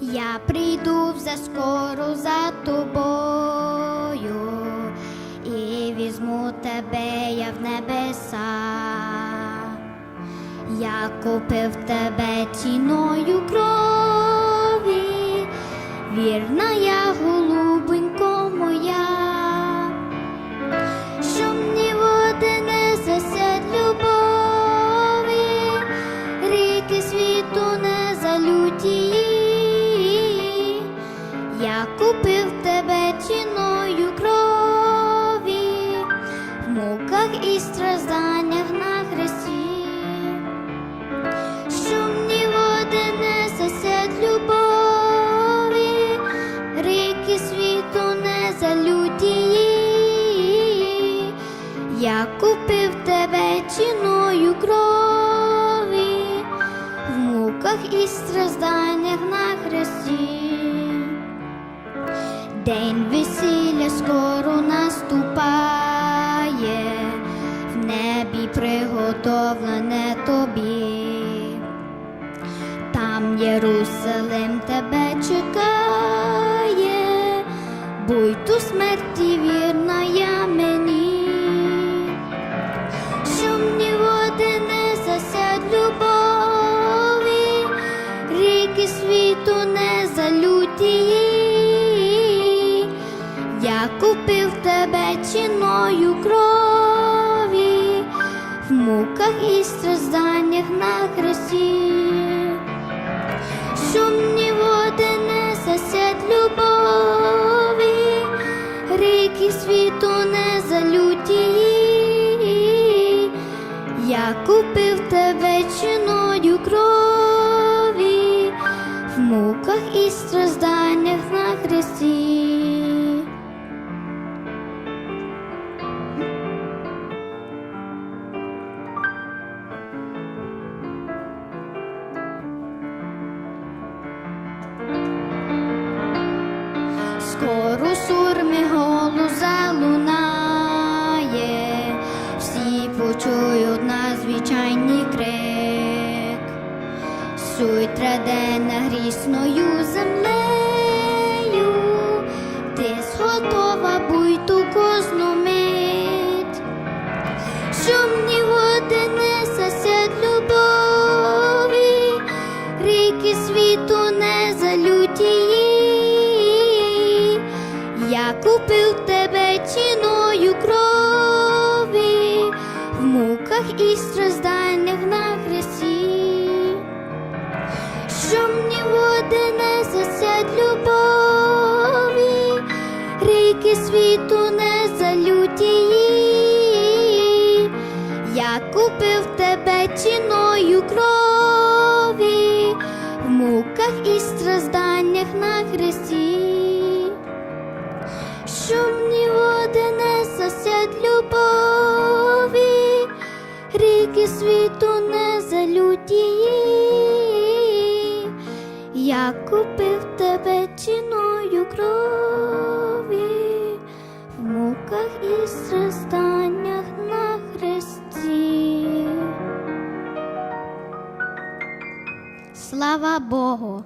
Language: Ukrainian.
Я прийду вже скоро за тобою і візьму тебе я в небеса. Я купив тебе ціною крові, вірна я, голубенько моя, що мені води не засять любові, ріки світу не залюті. І стражданнях на хресті шумні води не засять любові, ріки світу не залютії. Я купив тебе ціною крові, в муках і стражданнях на хресті. День весілля скоро наступає, приготовлене тобі. Там Єрусалим тебе чекає, будь у смерті вірна я мені, шумні води не засять любові, ріки світу не залютії. Я купив тебе ціною крові, в муках і стражданнях на хресті. Шумні води не засять любові, ріки світу не залютії. Я купив тебе ціною крові, в муках і стражданнях на хресті. Скоро сурми голу залунає, всі почують надзвичайний крик, суй траде грісною землею, ти зготова будь купив тебе ціною крові, в муках і стражданнях на хресті. Шумні води не засять любові, ріки світу не залютії. Я купив тебе ціною крові, в муках і стражданнях на хресті. Ріки світу не залютії. Я купив тебе ціною крові, в муках і стражданнях на хресті. Слава Богу!